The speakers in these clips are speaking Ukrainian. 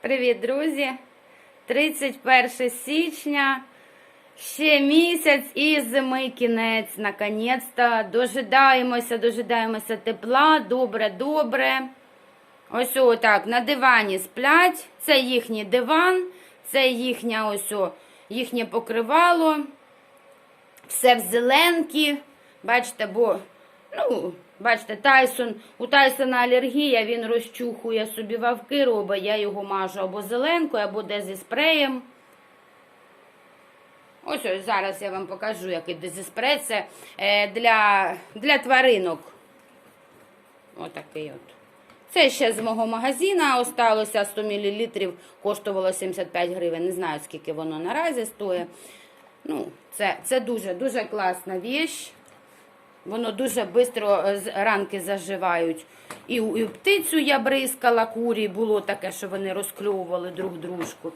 Привіт, друзі! 31 січня. Ще місяць і зими кінець. Наконець-то. Дожидаємося, дожидаємося тепла. Добре, добре. Ось отак. На дивані сплять. Це їхній диван, це їхня ось їхнє покривало. Все в зеленкі. Бачите, бо, ну, бачите, Тайсон, у Тайсона алергія, він розчухує собі вавки робить, я його мажу або зеленкою, або де зі спреєм. Ось ось зараз я вам покажу, який дезіспрей. Це е, для, для тваринок. Отакий от. Це ще з мого магазина осталося 100 мл, коштувало 75 гривень. Не знаю, скільки воно наразі стоїть. Ну, це, це дуже дуже класна віч. Воно дуже швидко ранки заживають. І, і птицю я бризкала, курі було таке, що вони розкльовували друг дружку.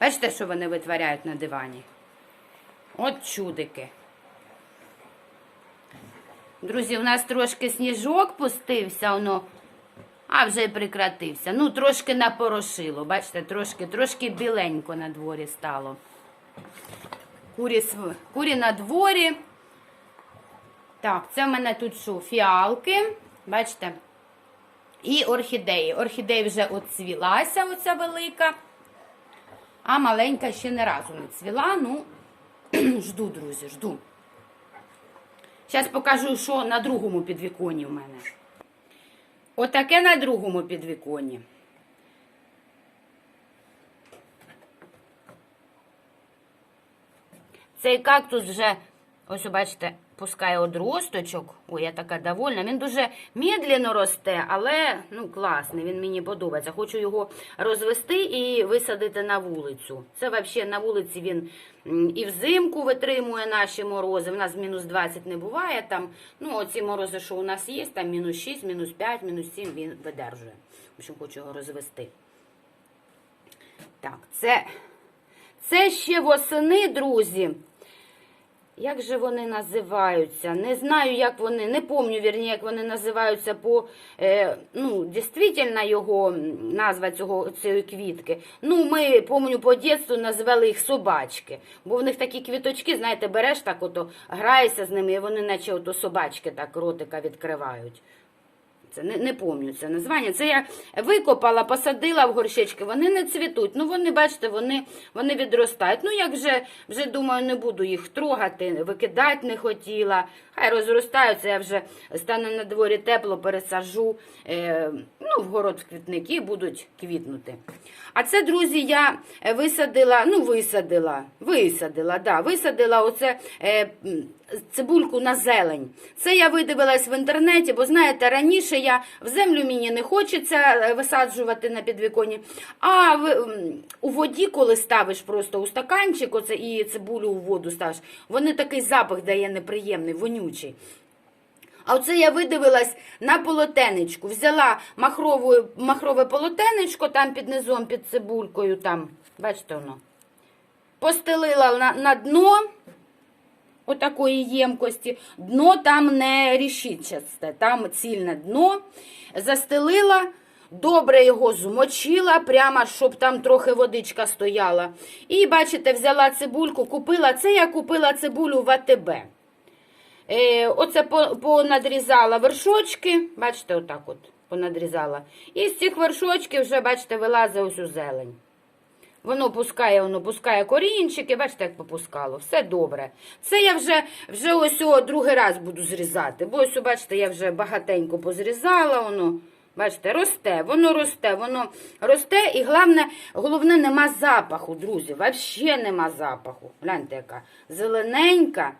Бачите, що вони витворяють на дивані? От чудики. Друзі, у нас трошки сніжок пустився, воно, а вже й прекратився. Ну, трошки напорошило, бачите, трошки, трошки біленько на дворі стало. Курі, курі на дворі. Так, це в мене тут що? Фіалки, бачите? І орхідеї. Орхідеї вже оцвілася, оця велика. А маленька ще не разу не цвіла. Ну, жду, друзі, жду. Зараз покажу, що на другому підвіконні в мене. Отаке на другому підвіконні. Цей кактус вже, ось бачите, пускає одросточок. Ой, я така довольна. Він дуже медленно росте, але ну, класний, він мені подобається. Хочу його розвести і висадити на вулицю. Це взагалі на вулиці він і взимку витримує наші морози. У нас мінус 20 не буває там. Ну, оці морози, що у нас є, там мінус 6, мінус 5, мінус 7 він видержує. В общем, хочу його розвести. Так, це, це ще восени, друзі. Як же вони називаються? Не знаю, як вони, не помню, вірні, як вони називаються по, е, ну, дійсно його назва цього, цієї квітки. Ну, ми, помню, по дитинству називали їх собачки. Бо в них такі квіточки, знаєте, береш так, ото, граєшся з ними, і вони наче ото собачки так ротика відкривають. Це не, не пам'ятаю це названня. Це я викопала, посадила в горщички, вони не цвітуть. Ну, вони, бачите, вони, вони відростають. Ну, як вже, вже думаю, не буду їх трогати, викидати не хотіла. Хай розростаються, я вже стане на дворі тепло, пересажу е, ну, в город в квітники будуть квітнути. А це, друзі, я висадила, ну, висадила, висадила, да, висадила оце е, цибульку на зелень. Це я видивилась в інтернеті, бо знаєте, раніше я в землю мені не хочеться е, висаджувати на підвіконні. А в, у воді, коли ставиш просто у стаканчик, оце і цибулю у воду ставиш, вони такий запах дає неприємний, вонючий. А оце я видивилась на полотенечку. Взяла махрову, махрове полотенечко там під низом, під цибулькою, там, бачите воно. Постелила на, на дно отакої ємкості. Дно там не рішітчасте, там цільне дно. Застелила, добре його змочила, прямо, щоб там трохи водичка стояла. І, бачите, взяла цибульку, купила. Це я купила цибулю в АТБ. Е, оце понадрізала вершочки, бачите, отак от понадрізала. І з цих вершочків вже, бачите, вилазить ось у зелень. Воно пускає, воно пускає корінчики, бачите, як попускало. Все добре. Це я вже, вже ось о, другий раз буду зрізати. Бо ось, бачите, я вже багатенько позрізала, воно. Бачите, росте, воно росте, воно росте, і головне, головне, нема запаху, друзі. Взагалі нема запаху. Гляньте, яка зелененька.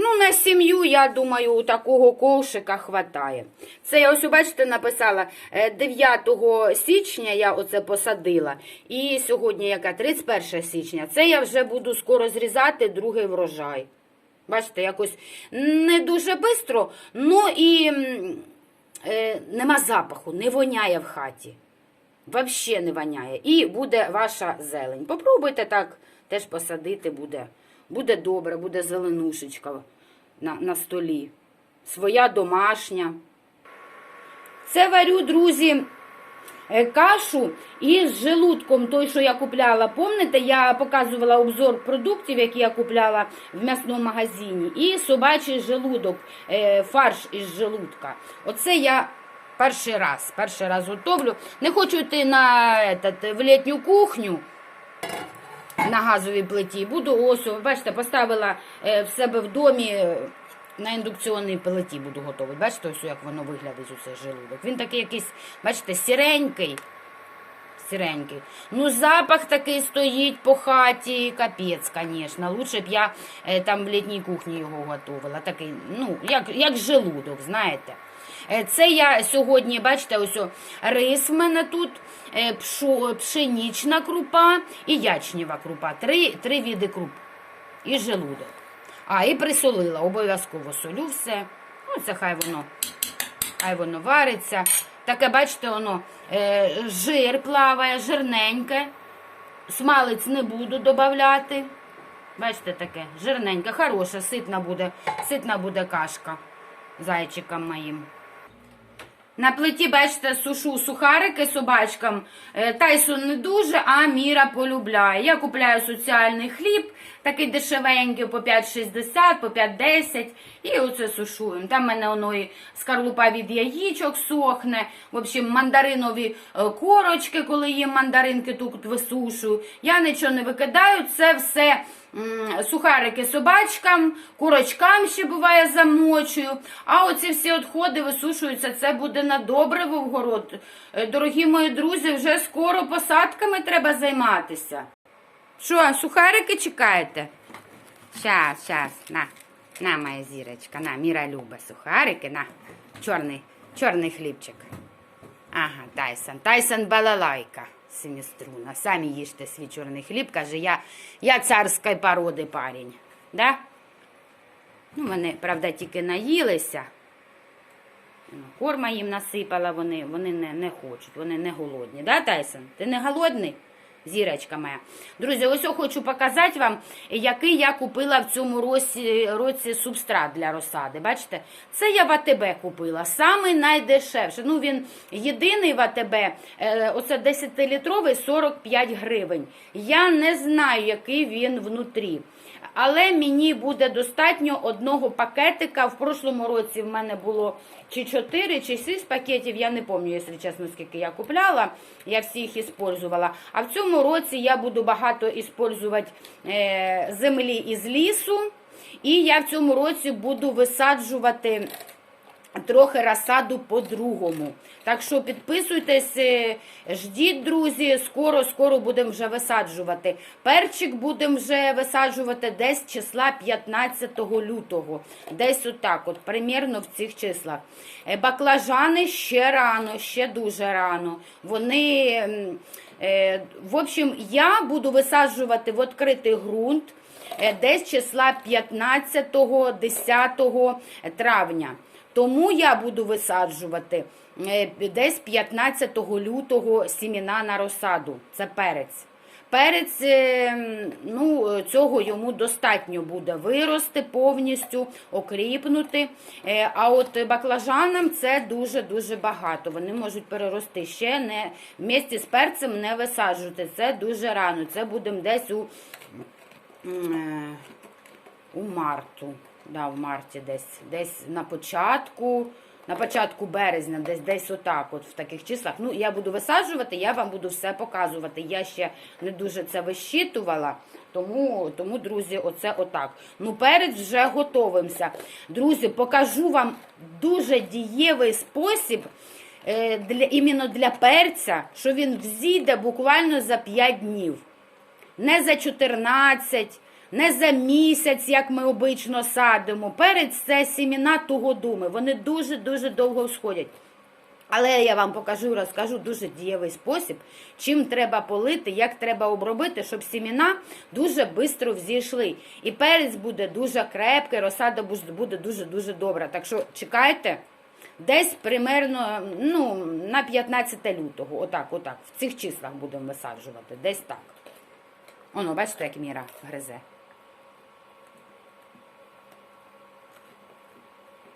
Ну, на сім'ю, я думаю, у такого ковшика хватає. Це я ось, бачите, написала е, 9 січня я оце посадила. І сьогодні яка 31 січня. Це я вже буду скоро зрізати другий врожай. Бачите, якось не дуже швидко, ну і е, нема запаху, не воняє в хаті. Взагалі не воняє. І буде ваша зелень. Попробуйте так теж посадити, буде, буде добре, буде зеленушечка на, на столі. Своя домашня. Це варю, друзі, е, кашу із желудком, той, що я купляла. Помните, я показувала обзор продуктів, які я купляла в м'ясному магазині, і собачий желудок, е, фарш із желудка. Оце я перший раз, перший раз готовлю. Не хочу йти на этот, в літню кухню на газовій плиті. Буду ось, бачите, поставила е, в себе в домі е, на індукційній плиті буду готувати. Бачите, ось як воно виглядить у цей желудок. Він такий якийсь, бачите, сіренький. Сіренький. Ну, запах такий стоїть по хаті, капець, звісно. Лучше б я е, там в літній кухні його готувала. Такий, ну, як, як желудок, знаєте. Е, Це я сьогодні, бачите, ось рис в мене тут, е, пшенічна крупа і ячнєва крупа. Три, три види круп. І желудок. А, і присолила, обов'язково солю все. Ну, це хай воно, хай воно вариться. Таке, бачите, воно е, жир плаває, жирненьке. Смалець не буду додавати. Бачите, таке, жирненьке, хороша, ситна буде, ситна буде кашка зайчикам моїм. На плиті, бачите, сушу сухарики собачкам. Е, Тайсон не дуже, а Міра полюбляє. Я купляю соціальний хліб, такий дешевенький, по 5,60, по 5,10. І оце сушуємо. Там в мене воно і скорлупа від яєчок сохне. В общем, мандаринові е, корочки, коли їм мандаринки тут висушую. Я нічого не викидаю, це все сухарики собачкам, курочкам ще буває замочую. А оці всі відходи висушуються, це буде на добриво в город. Е, Дорогі мої друзі, вже скоро посадками треба займатися. Що, сухарики чекаєте? Щас, щас, на, на, моя зірочка, на, Міра любить сухарики, на, чорний, чорний хлібчик. Ага, Тайсон. Тайсон балалайка, семіструна. Самі їжте свій чорний хліб, каже, я, я царської породи парень. Да? Ну, вони, правда, тільки наїлися. Ну, Корма їм насипала, вони, вони не, не хочуть, вони не голодні. Да, Тайсон? Ти не голодний? Зірочка моя. Друзі, ось я хочу показати вам, який я купила в цьому році, субстрат для розсади. Бачите? Це я в АТБ купила. Самий найдешевший. Ну, він єдиний в АТБ. е, Оце 10-літровий 45 гривень. Я не знаю, який він внутрі. Але мені буде достатньо одного пакетика. В прошлому році в мене було чи 4, чи 6 пакетів. Я не пам'ятаю, якщо чесно, скільки я купляла. Я всі їх іспользувала. А в цьому році я буду багато іспользувати е, землі із лісу. І я в цьому році буду висаджувати трохи розсаду по-другому. Так що підписуйтесь, е, ждіть, друзі, скоро, скоро будемо вже висаджувати. Перчик будемо вже висаджувати десь числа 15 лютого. Десь отак, от, примірно в цих числах. Е, Баклажани ще рано, ще дуже рано. Вони, е, в общем, я буду висаджувати в відкритий ґрунт десь числа 15-10 травня. Тому я буду висаджувати е, десь 15 лютого сіміна на розсаду. Це перець. Перець, е, ну, цього йому достатньо буде вирости повністю, окріпнути. Е, А от баклажанам це дуже-дуже багато. Вони можуть перерости ще не вместе з перцем не висаджувати. Це дуже рано. Це будемо десь у у марту. Да, в марті десь, десь на початку, на початку березня, десь десь отак, от в таких числах. Ну, я буду висаджувати, я вам буду все показувати. Я ще не дуже це вищитувала, тому, тому друзі, оце отак. Ну, перець вже готовимося. Друзі, покажу вам дуже дієвий спосіб. е, Для, іменно для перця, що він взійде буквально за 5 днів не за 14, не за місяць, як ми обично садимо. Перець це сіміна тугодуми. Вони дуже-дуже довго сходять. Але я вам покажу, і розкажу дуже дієвий спосіб, чим треба полити, як треба обробити, щоб сіміна дуже швидко взійшли. І перець буде дуже крепкий, розсада буде дуже-дуже добра. Так що чекайте. Десь примерно ну, на 15 лютого, отак, отак, в цих числах будемо висаджувати, десь так. Оно, бачите, як Міра гризе.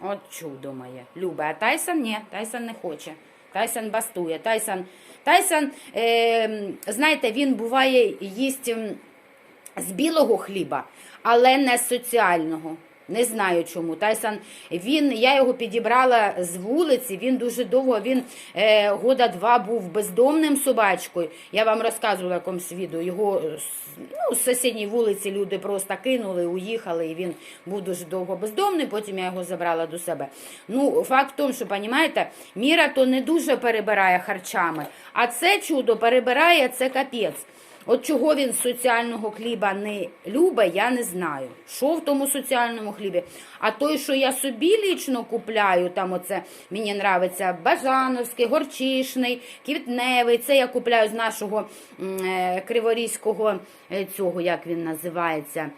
От чудо моє. Любе, а Тайсон ні, Тайсон не хоче. Тайсон бастує. Тайсон, Тайсон е, знаєте, він буває їсть з білого хліба, але не соціального. Не знаю чому. Тайсон, він, я його підібрала з вулиці, він дуже довго, він е, года два був бездомним собачкою. Я вам розказувала якомусь відео. Його е, ну, з сусідньої вулиці люди просто кинули, уїхали, і він був дуже довго бездомний, потім я його забрала до себе. Ну, факт в тому, що, розумієте, Міра то не дуже перебирає харчами, а це чудо перебирає, це капець. От чого він соціального хліба не любить, я не знаю. Що в тому соціальному хлібі? А той, що я собі лічно купляю, там оце мені нравиться бажановський, горчишний, квітневий. Це я купляю з нашого е, криворізького е, цього, як він називається.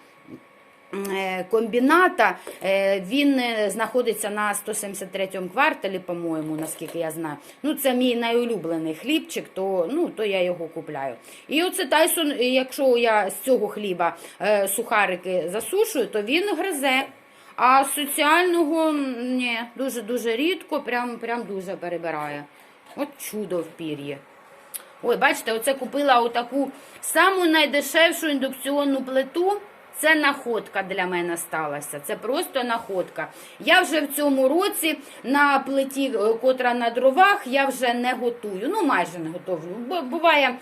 Е, Комбіната Е, він е, знаходиться на 173-му кварталі, по-моєму, наскільки я знаю. Ну, це мій найулюблений хлібчик, то, ну, то я його купляю. І оце Тайсон, якщо я з цього хліба сухарики засушую, то він гризе. А соціального ні, дуже-дуже рідко, прям, прям дуже перебирає. От чудо в пір'ї. Ой, бачите, оце купила отаку саму найдешевшу індукційну плиту. Це находка для мене сталася. Це просто находка. Я вже в цьому році на плиті, е, котра на дровах, я вже не готую. Ну, майже не готовлю. Буває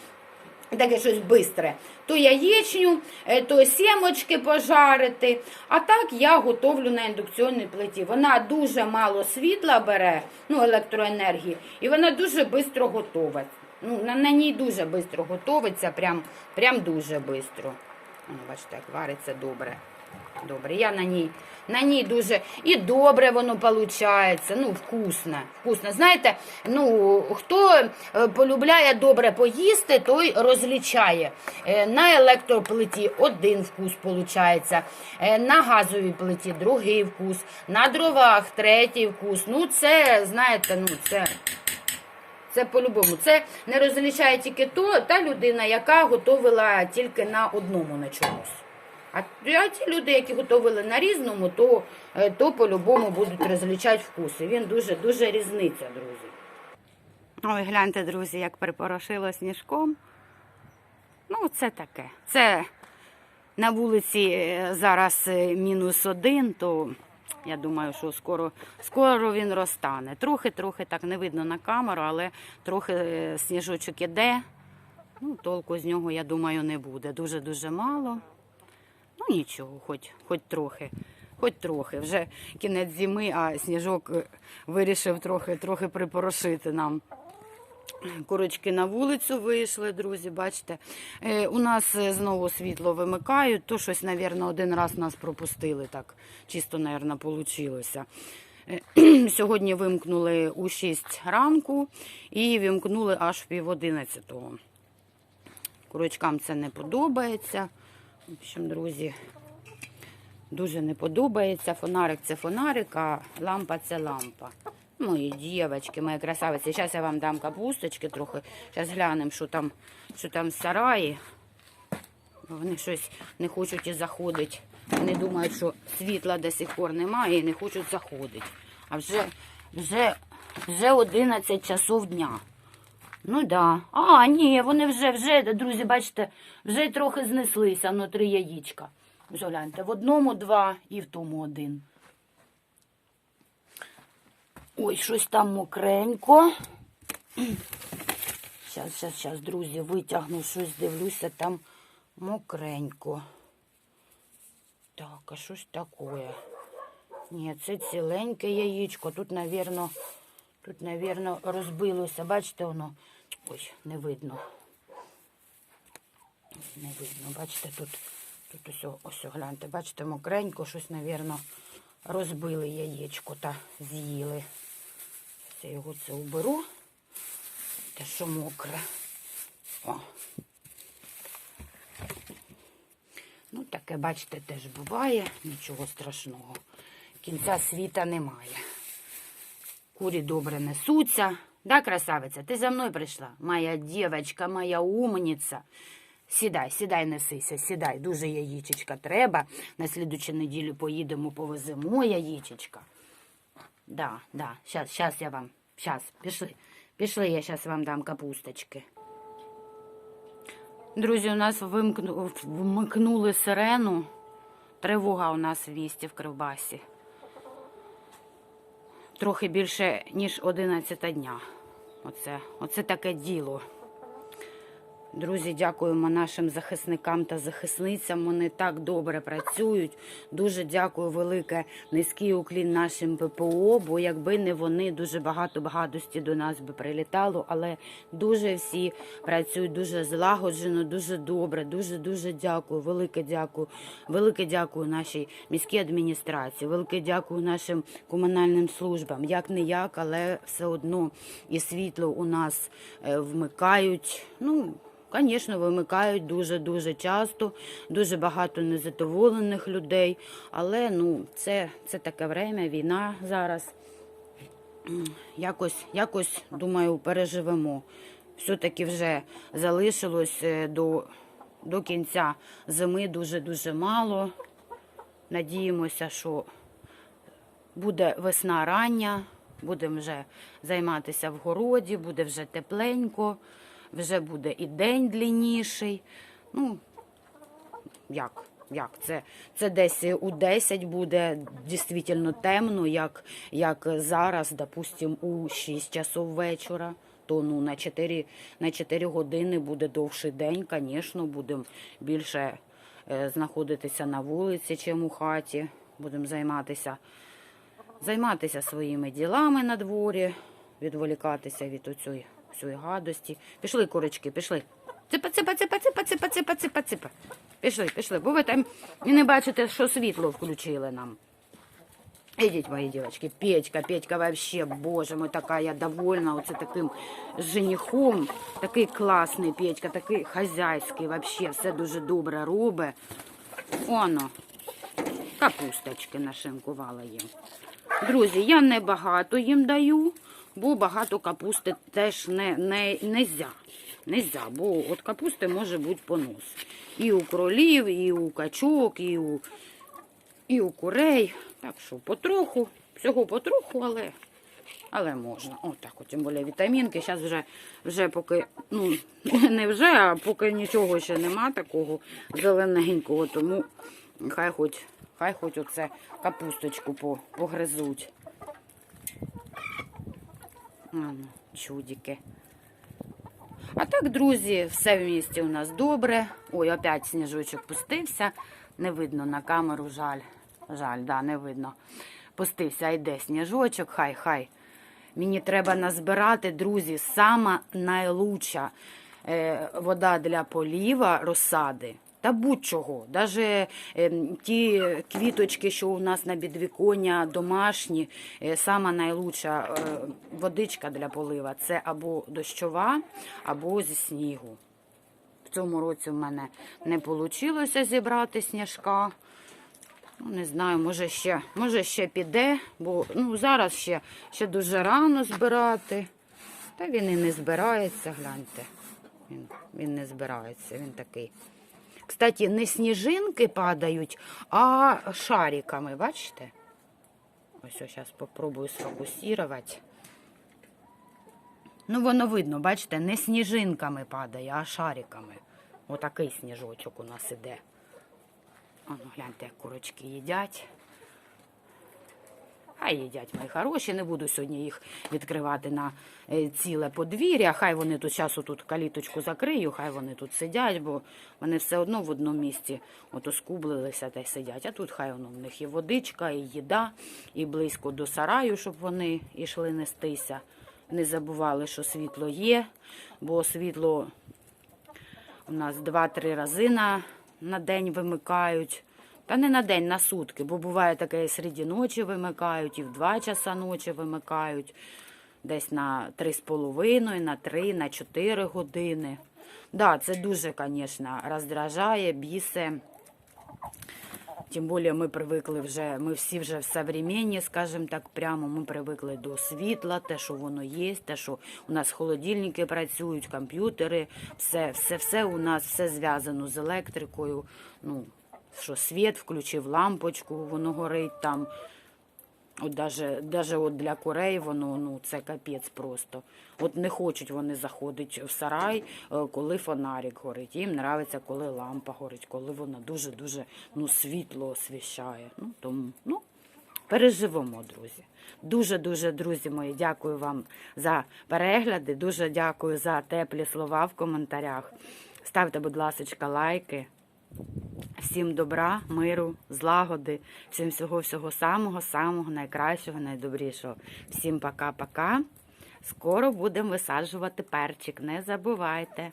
таке щось бистре. То яєчню, е, то сімочки пожарити. А так я готовлю на індукційній плиті. Вона дуже мало світла бере, ну, електроенергії, і вона дуже швидко готова. Ну, на, на ній дуже швидко готовиться, прям, прям дуже швидко. Ну, бачите, як вариться добре. Добре, я на ній, на ній дуже і добре воно виходить, ну, вкусне. вкусне. Знаєте, ну, хто е, полюбляє добре поїсти, той розлічає. Е, На електроплиті один вкус виходить, на газовій плиті другий вкус, на дровах третій вкус. Ну, це, знаєте, ну, це. Це по-любому. Це не розлічає тільки то, та людина, яка готовила тільки на одному на чомусь. А, ті люди, які готували на різному, то, е, то по-любому будуть розлічати вкуси. Він дуже-дуже різниця, друзі. Ой, гляньте, друзі, як припорошило сніжком. Ну, це таке. Це на вулиці е, зараз е, мінус один, то я думаю, що скоро, скоро він розтане. Трохи-трохи так не видно на камеру, але трохи е, сніжочок іде. Ну, толку з нього, я думаю, не буде. Дуже-дуже мало. Ну нічого, хоч, хоч трохи. Хоч трохи. Вже кінець зими, а сніжок е, вирішив трохи, трохи припорошити нам. Курочки на вулицю вийшли, друзі, бачите. Е, у нас е, знову світло вимикають, то щось, мабуть, один раз нас пропустили. Так чисто, мабуть, вийшло. Сьогодні вимкнули у 6 ранку і вимкнули аж в пів одинадцятого. Курочкам це не подобається. В общем, друзі, дуже не подобається. Фонарик це фонарик, а лампа це лампа. Мої дівчатки, мої красавиці. Зараз я вам дам капусточки трохи. Зараз глянемо, що там, що там в сараї. Вони щось не хочуть і заходити. Вони думають, що світла до сих пор немає і не хочуть заходити. А вже, вже, вже 11 часов дня. Ну да. А, ні, вони вже, вже, друзі, бачите, вже трохи знеслися, ну три яєчка. Ось гляньте, в одному два і в тому один. Ой, щось там мокренько. Зараз, зараз, зараз, друзі, витягну щось, дивлюся, там мокренько. Так, а щось таке? Ні, це ціленьке яєчко. Тут, навірно, тут, навірно, розбилося. Бачите, воно. Ой, не видно. Не видно. Бачите, тут, тут ось, ось, гляньте, бачите, мокренько, щось, навірно, розбили яєчко та з'їли. Це я його це уберу. Те, що мокре. О. Ну, таке, бачите, теж буває, нічого страшного. Кінця світа немає. Курі добре несуться. Да, красавиця, ти за мною прийшла? Моя дівчинка, моя умниця. Сідай, сідай, несися, сідай. Дуже яєчечка треба. На слідучу неділю поїдемо, повеземо яєчечка. Да, да, Сейчас, сейчас я вам, Сейчас, пішли. Пішли, я зараз вам дам капусточки. Друзі, у нас вимкну, вмикнули сирену. Тривога у нас в місті в Кривбасі. Трохи більше, ніж 11 дня. Оце, оце таке діло. Друзі, дякуємо нашим захисникам та захисницям. Вони так добре працюють. Дуже дякую велике низький уклін нашим ППО. Бо якби не вони, дуже багато багатості до нас би прилітало. Але дуже всі працюють дуже злагоджено, дуже добре. Дуже дуже дякую. Велике дякую. Велике дякую нашій міській адміністрації. Велике дякую нашим комунальним службам. Як не як, але все одно і світло у нас е, вмикають. Ну. Звісно, вимикають дуже-дуже часто, дуже багато незадоволених людей. Але ну, це, це таке время, війна зараз. Якось, якось, думаю, переживемо. Все-таки вже залишилось е, до, до кінця зими дуже-дуже мало. Надіємося, що буде весна рання, будемо вже займатися в городі, буде вже тепленько, вже буде і день длинніший. Ну, як? Як? Це, це десь у 10 буде дійсно темно, як, як зараз, допустимо, у 6 часов вечора. То ну, на 4, на 4 години буде довший день, звісно, будемо більше е, знаходитися на вулиці, чим у хаті. Будемо займатися займатися своїми ділами на дворі, відволікатися від оцієї всієї гадості. Пішли, курочки, пішли. Ципа, ципа, ципа, ципа, ципа, ципа, ципа, ципа. Пішли, пішли. Бо ви там і не бачите, що світло включили нам. Ідіть, мої дівчатки, Петька, Петька вообще, боже мой, така я довольна оце таким женихом. Такий класний Петька, такий хазяйський, вообще, все дуже добре робить. Оно, капусточки нашинкувала їм. Друзі, я не багато їм даю, бо багато капусти теж не, не, нельзя. Нельзя, бо от капусти може бути понос. І у кролів, і у качок, і у, і у курей. Так що потроху, всього потроху, але, але можна. Отак, от, тим більше вітамінки. Зараз вже, вже поки, ну, не вже, а поки нічого ще нема такого зелененького, тому хай хоч, хай хоч оце капусточку по- погризуть. Ано, чудики. А так, друзі, все в місті у нас добре. Ой, опять сніжочок пустився. Не видно на камеру, жаль. Жаль, да, не видно. Пустився, йде сніжочок, хай, хай. Мені треба назбирати, друзі, сама найлучша е, вода для поліва розсади. Та будь-чого. Даже е, ті квіточки, що у нас на підвіконня домашні, е, сама найлучша е, водичка для полива це або дощова, або зі снігу. В цьому році в мене не вийшло зібрати сніжка. Ну, не знаю, може ще, може ще піде, бо ну, зараз ще, ще дуже рано збирати. Та він і не збирається, гляньте. Він, він не збирається, він такий. Кстати, не сніжинки падають, а шариками, бачите? Ось зараз спробую сфокусувати. Ну, воно видно, бачите, не сніжинками падає, а шариками. Отакий сніжочок у нас іде. Оно, гляньте, як курочки їдять. Хай їдять мої хороші, не буду сьогодні їх відкривати на е, ціле подвір'я. Хай вони тут зараз тут каліточку закрию, хай вони тут сидять, бо вони все одно в одному місці от оскублилися та й сидять. А тут хай воно в них і водичка, і їда, і близько до сараю, щоб вони йшли нестися. Не забували, що світло є, бо світло у нас 2-3 рази на, на день вимикають. Та не на день, на сутки, бо буває таке і серед ночі вимикають, і в 2 часа ночі вимикають, десь на 3,5, на 3, на 4 години. Да, це дуже, звісно, роздражає, бісе. Тим більше ми привикли вже, ми всі вже в современні, скажімо так, прямо ми привикли до світла, те, що воно є, те, що у нас холодильники працюють, комп'ютери, все, все, все у нас все зв'язано з електрикою. Ну, що світ включив лампочку, воно горить там. От даже, даже от для курей воно ну це капець просто. От не хочуть вони заходити в сарай, е, коли фонарик горить. Їм подобається, коли лампа горить, коли вона дуже дуже ну світло освіщає. Ну тому ну переживемо, друзі. Дуже дуже друзі мої, дякую вам за перегляди. Дуже дякую за теплі слова в коментарях. Ставте, будь ласка, лайки. Всім добра, миру, злагоди, всім всього всього самого, самого найкращого, найдобрішого. Всім пока-пока. Скоро будемо висаджувати перчик, не забувайте.